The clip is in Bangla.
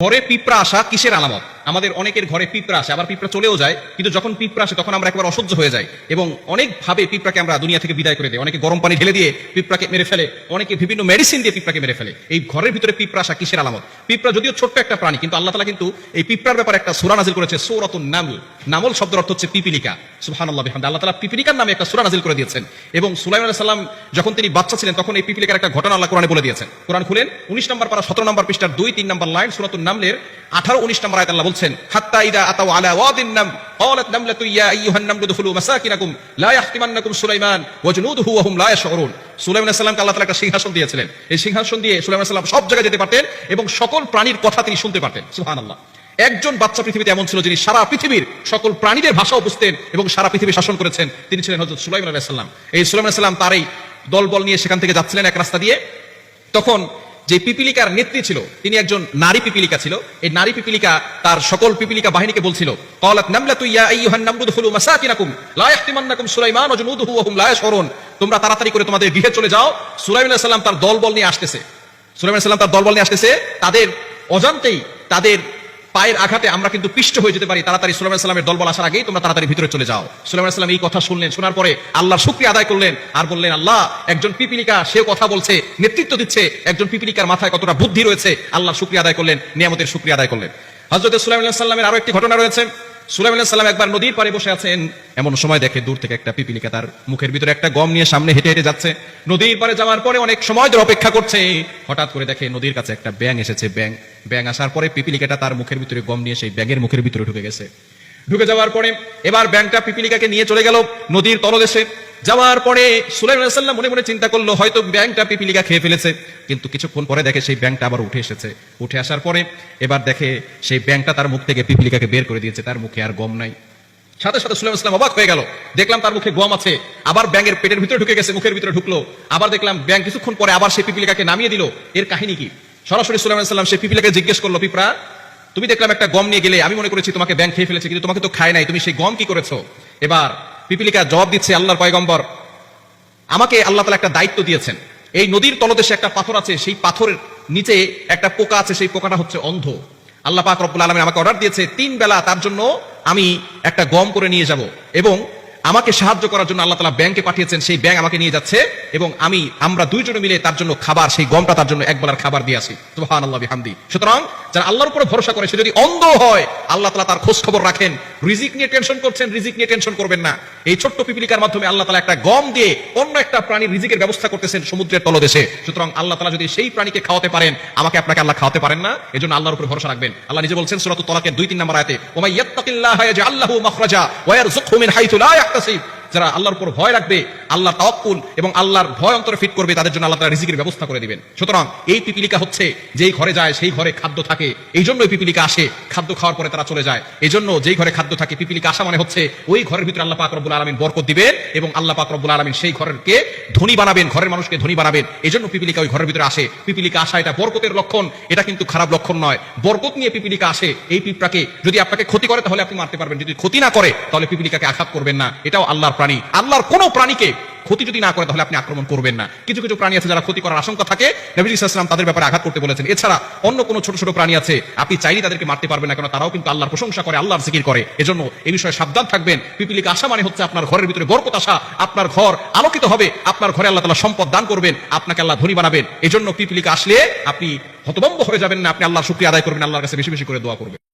ঘরে পিঁপড়া আসা কিসের আলামত? আমাদের অনেকের ঘরে পিঁপড়া আসে, আবার পিঁপড়া চলেও যায়, কিন্তু যখন পিঁপড়া আসে তখন আমরা একবার অসহ্য হয়ে যাই এবং অনেকভাবে পিঁপড়াকে আমরা দুনিয়া থেকে বিদায় করে দিই। অনেকে গরম পানি ঢেলে দিয়ে পিঁপড়াকে মেরে ফেলে, অনেকে বিভিন্ন মেডিসিন দিয়ে পিঁপড়াকে মেরে ফেলে। এই ঘরের ভিতরে পিঁপড়া আসা কিসের আলামত? পিঁপড়া যদিও ছোট্ট একটা প্রাণী, কিন্তু আল্লাহ তালা কিন্তু এই পিঁপড়ার ব্যাপারে একটা সুরা নাজিল করেছে, সৌরতুন নামল। নামল শব্দের অর্থ হচ্ছে পিপিলিকা। সুবহানাল্লাহ, বিহামদি। আল্লাহ তালা পিপিলিকার নামে একটা সুরা নাজিল করে দিয়েছেন। এবং সুলাইমান আলাইহিস সালাম যখন তিনি বাচ্চা ছিলেন, তখন এই পিপিলিকার একটা ঘটনা আল্লাহ কোরআনে বলে দিয়েছেন। কোরআন খুলেন, উনিশ নম্বর পারা, সতেরো নম্বর পৃষ্ঠার দুই, তিন নম্বর লাইন সুরাতুন নামলের আঠারো উনিশ নম্বর আয়াত আল্লাহ বলছেন হাত্তা ইদা আতাও আলা ওয়াদিন নাম قالت نملة يا أيها النمل ادخلوا مساكنكم لا يحطمنكم سليمان وجنوده وهم لا يشعرون সুলাইমান আলাইহিস সালামকে আল্লাহ তাআলা একটা সিংহাসন দিয়েছিলেন এই সিংহাসন দিয়ে সুলাইমান আলাইহিস সালাম সব জায়গায় যেতে পারতেন এবং সকল প্রাণীর কথা তিনি শুনতে পারতেন সুবহানাল্লাহ একজন বাচ্চা পৃথিবীতে এমন ছিল যিনি সারা পৃথিবীর সকল প্রাণীদের ভাষাও বুঝতেন এবং সারা পৃথিবী শাসন করেছেন তিনি ছিলেন হযরত সুলাইমান আলাইহিস সালাম এই সুলাইমান আলাইহিস সালাম তার এই দলবল নিয়ে সেখান থেকে যাচ্ছিলেন এক রাস্তা দিয়ে তখন যে পিপিলিকার নেত্রী ছিল, তিনি একজন নারী পিপিলিকা ছিল। এই নারী পিপিলিকা তার সকল পিপিলিকা বাহিনীকে বলছিল তুই সুলাইমান হুম তোমরা তাড়াতাড়ি করে তোমাদের গৃহে চলে যাও। সুলাইম তার দলবল নিয়ে আসতেছে। সুলাইমান তার দলবল নিয়ে আসতেছে। তাদের অজান্তেই তাদের পায়ের আঘাতে আমরা কিন্তু পিষ্ট হয়ে যেতে পারি। তাড়াতাড়ি সুলাম সালামের দলবল আসার আগেই তোমরা তাড়াতাড়ি ভিতরে চলে যাও। সুলাম সালাম এই কথা শুনলেন, শোনার পরে আল্লাহ শুক্রিয়া আদায় করলেন আর বললেন, আল্লাহ, একজন পিপিলিকা সে কথা বলছে, নেতৃত্ব দিচ্ছে, একজন পিপিলিকার মাথায় কতটা বুদ্ধি রয়েছে। আল্লাহ শুক্রিয়া আদায় করলেন, নিয়ামতের শুক্রিয়া আদায় করলেন। হজরত সুলাইমান সাল্লামের আরও একটি ঘটনা রয়েছে। সাল্লাম একবার নদীর পাড়ে বসে আছেন। এমন সময় দেখে দূর থেকে একটা পিপিলিকা তার মুখের ভিতরে একটা গম নিয়ে সামনে হেঁটে হেঁটে যাচ্ছে। নদীর পাড়ে যাওয়ার পরে অনেক সময় ধরে অপেক্ষা করছে। হঠাৎ করে দেখে নদীর কাছে একটা ব্যাং এসেছে। ব্যাং ব্যাং আসার পরে পিপিলিকাটা তার মুখের ভিতরে গম নিয়ে সেই ব্যাঙের মুখের ভিতরে ঢুকে গেছে। ঢুকে যাওয়ার পরে এবার ব্যাংকটা পিপিলিকাকে নিয়ে চলে গেল নদীর তলদেশে। যাওয়ার পরে সাল্লাম মনে মনে চিন্তা করল, হয়তো ব্যাংকটা পিপিলিকা খেয়ে ফেলেছে। কিন্তু কিছুক্ষণ পরে দেখে সেই ব্যাংকটা আবার উঠে এসেছে। উঠে আসার পরে এবার দেখে সেই ব্যাংকটা তার মুখ থেকে পিপিলিকাকে বের করে দিয়েছে, তার মুখে আর গম নাই। সাথে সাথে সুলাইমান ইসলাম অবাক হয়ে গেল। দেখলাম তার মুখে গম আছে, আবার ব্যাঙের পেটের ভিতরে ঢুকে গেছে, মুখের ভিতরে ঢুকলো। আবার দেখলাম ব্যাং কিছুক্ষণ পরে আবার সেই পিপিলিকাকে নামিয়ে দিল। এর কাহিনী কি? সরাসরি সুলাইমান সাল্লাম সেই পিপিলিকাকে জিজ্ঞেস করল পিপরা তুমি দেখলাম একটা গম নিয়ে গেলে, আমি মনে করেছি তোমাকে ব্যাংক খেয়ে ফেলেছে, কিন্তু তোমাকে তো খায় নাই, তুমি সেই গম কি করেছ? এবার পিপিলিকা জবাব দিচ্ছে আল্লাহর পয়গম্বর। আমাকে আল্লাহ তালা একটা দায়িত্ব দিয়েছেন। এই নদীর তলদেশে একটা পাথর আছে, সেই পাথরের নিচে একটা পোকা আছে, সেই পোকাটা হচ্ছে অন্ধ। আল্লাহ পাক রব্বুল আলমিন আমাকে অর্ডার দিয়েছে, তিন বেলা তার জন্য আমি একটা গম করে নিয়ে যাব এবং আমাকে সাহায্য করার জন্য আল্লাহ তালা ব্যাংকে পাঠিয়েছেন, সেই ব্যাংক আমাকে নিয়ে যাচ্ছে এবং আমি, আমরা দুইজনে মিলে তার জন্য খাবার, সেই গমটা তার জন্য এক বেলার খাবার দিয়ে আসি। সুবহান আল্লাহ বিহামদি। সুতরাং যারা আল্লাহর উপরে ভরসা করে, সে যদি অন্ধ হয়, আল্লাহ তালা তার খোঁজ খবর রাখেন। রিজিক নিয়ে টেনশন করছেন, রিজিক নিয়ে টেনশন করবেন না। এই ছোট্ট পিপিলিকার মাধ্যমে আল্লাহ তালা একটা গম দিয়ে অন্য একটা প্রাণীর রিজিকের ব্যবস্থা করতেছেন সমুদ্রের তলদেশে। সুতরাং আল্লাহ তালা যদি সেই প্রাণীকে খাওয়াতে পারেন, আমাকে আপনাকে আল্লাহ খাওয়াতে পারেন না এই জন্য আল্লাহর উপরে ভরসা রাখবেন। আল্লাহ নিজে বলছেন সুরাত তলাকের দুই তিন নম্বর আয়াতে, ওমাই ইয়াত্তাকিল্লাহ ইয়াজআল লাহু মাখরাজা ওয়া ইয়ারযুকহু মিন হাইথু লা ইয়াহতাসিব। যারা আল্লাহর উপর ভয় রাখবে আল্লাহর তাওয়াক্কুল এবং আল্লাহর ভয় অন্তরে ফিট করবে, তাদের জন্য আল্লাহ তাআলা রিজিকের ব্যবস্থা করে দিবেন। সুতরাং এই পিপিলিকা হচ্ছে, যেই ঘরে যায় সেই ঘরে খাদ্য থাকে এই জন্য পিপিলিকা আসে, খাদ্য খাওয়ার পরে তারা চলে যায়। এই জন্য যেই ঘরে খাদ্য থাকে, পিপিলিকা আসা মানে হচ্ছে, ওই ঘরের ভিতরে আল্লাহ পাক রব্বুল আলামিন বরকত দিবেন এবং আল্লাহ পাক রব্বুল আলামিন সেই ঘরকে ধনী বানাবেন, ঘরের মানুষকে ধনী বানাবেন। এই জন্য পিপিলিকা ওই ঘরের ভিতরে আসে। পিপিলিকা আসা এটা বরকতের লক্ষণ, এটা কিন্তু খারাপ লক্ষণ নয়। বরকত নিয়ে পিপিলিকা আসে, এই পিঁপড়াকে যদি আপনাকে ক্ষতি করে, তাহলে আপনি মারতে পারবেন। যদি ক্ষতি না করে, তাহলে পিপিলিকাকে আঘাত করবেন না। এটাও আল্লাহর প্রাণী, আল্লাহর কোনো প্রাণীকে ক্ষতি যদি না করে, তাহলে আপনি আক্রমণ করবেন না। কিছু কিছু প্রাণী আছে যারা ক্ষতি করার আশঙ্কা থাকে। নবী ইসলাম তাদের ব্যাপারে আঘাত করতে বলেছেন। এছাড়া অন্য কোনো ছোট ছোট প্রাণী আছে, আপনি চাইলে তাদেরকে মারতে পারবেন না কেন তারাও কিন্তু আল্লাহর প্রশংসা করে, আল্লাহর জিকির করে। এজন্য এই বিষয়ে সাবধান থাকবেন। পিপিলিকা আসা মানে হচ্ছে আপনার ঘরের ভিতরে বরকত আসা, আপনার ঘর আলোকিত হবে, আপনার ঘরে আল্লাহ তালা সম্পদ দান করবেন, আপনাকে আল্লাহ ধনী বানাবেন। এজন্য পিপিলিকা আসলে আপনি হতভম্ব হয়ে যাবেন না, আপনি আল্লাহর শুক্রিয়া আদায় করবেন, আল্লাহর কাছে বেশি বেশি করে দোয়া করবেন।